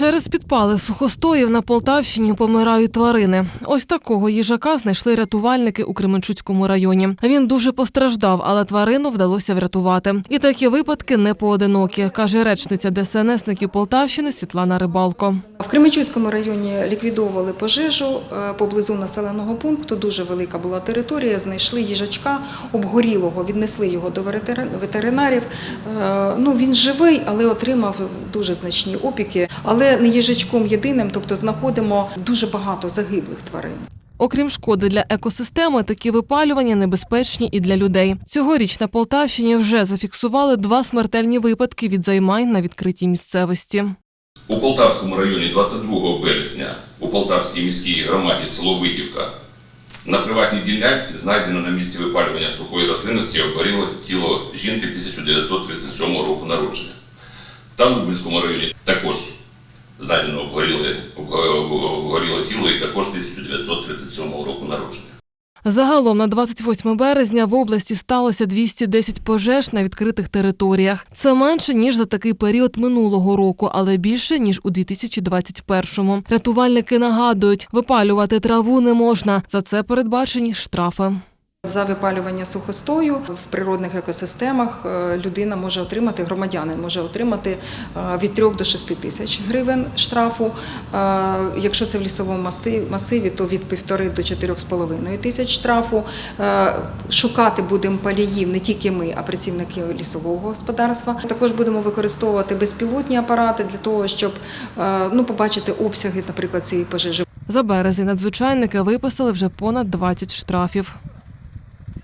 Через підпали сухостоїв на Полтавщині помирають тварини. Ось такого їжака знайшли рятувальники у Кременчуцькому районі. Він дуже постраждав, але тварину вдалося врятувати. І такі випадки не поодинокі, каже речниця ДСНСників Полтавщини Світлана Рибалко. В Кременчуцькому районі ліквідовували пожежу е, поблизу населеного пункту. Дуже велика була територія. Знайшли їжачка обгорілого, віднесли його до ветери- ветеринарів. Е, Ну він живий, але отримав дуже значні опіки. Але не їжачком єдиним, тобто знаходимо дуже багато загиблих тварин. Окрім шкоди для екосистеми, такі випалювання небезпечні і для людей. Цьогоріч на Полтавщині вже зафіксували два смертельні випадки від займань на відкритій місцевості. У Полтавському районі 22 березня у Полтавській міській громаді село Витівка на приватній ділянці знайдено на місці випалювання сухої рослинності обгоріло тіло жінки 1937 року народження. Там у Лубенському районі також знайдено обгоріле, обго- обгоріле тіло і також 1937 року народження. Загалом на 28 березня в області сталося 210 пожеж на відкритих територіях. Це менше ніж за такий період минулого року, але більше ніж у 2021-му. Рятувальники нагадують, випалювати траву не можна. За це передбачені штрафи. За випалювання сухостою в природних екосистемах е, людина може отримати, громадянин може отримати е, від 3 до 6 тисяч гривень штрафу. Е, Якщо це в лісовому масиві, то від 1,5 до 4,5 тисяч штрафу. Шукати будемо паліїв не тільки ми, а працівники лісового господарства. Також будемо використовувати безпілотні апарати для того, щоб ну, побачити обсяги, наприклад, цієї пожежі. За березень надзвичайники виписали вже понад 20 штрафів.